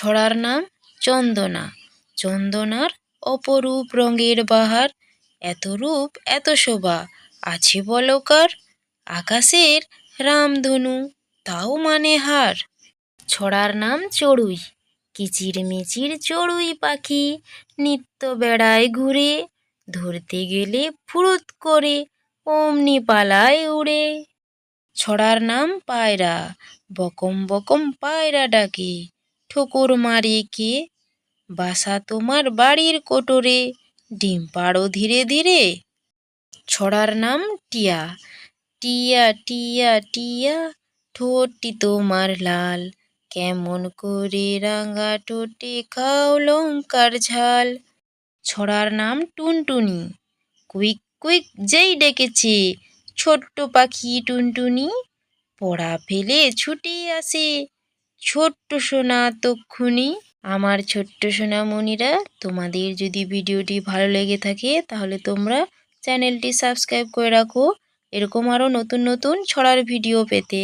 ছড়ার নাম চন্দনা। চন্দনার অপরূপ রঙের বাহার, এত রূপ, এত শোভা। আছে বলকার, আকাশের রামধনু, তাও মানে হার। ছড়ার নাম চড়ুই কিচির মিচির চড়ুই পাখি, নিত্য বেড়ায় ঘুরে, ধরতে গেলে ফুরুত করে, অমনি পালায় উড়ে। ছড়ার নাম পায়রা, বকম বকম পায়রা ডাকে ঠোকর মারে কে? বাসা তোমার বাড়ির কোটরে, ডিম পাড়ো ধীরে ধীরে। ছড়ার নাম টিয়া। টিয়া টিয়া টিয়া, ঠোঁটটি তোমার লাল। কেমন করে রাঙা ঠোঁটে খাও লঙ্কার ঝাল। ছড়ার নাম টুনটুনি। কুইক কুইক যেই ডেকেছে, ছোট্ট পাখি টুনটুনি। পড়া ফেলে ছুটে আসে ছোট্ট সোনা তক্ষুনি আমার ছোট্ট সোনামণিরা, তোমাদের যদি ভিডিওটি ভালো লেগে থাকে, তাহলে তোমরা চ্যানেলটি সাবস্ক্রাইব করে রাখো। এরকম আরও নতুন নতুন ছড়ার ভিডিও পেতে।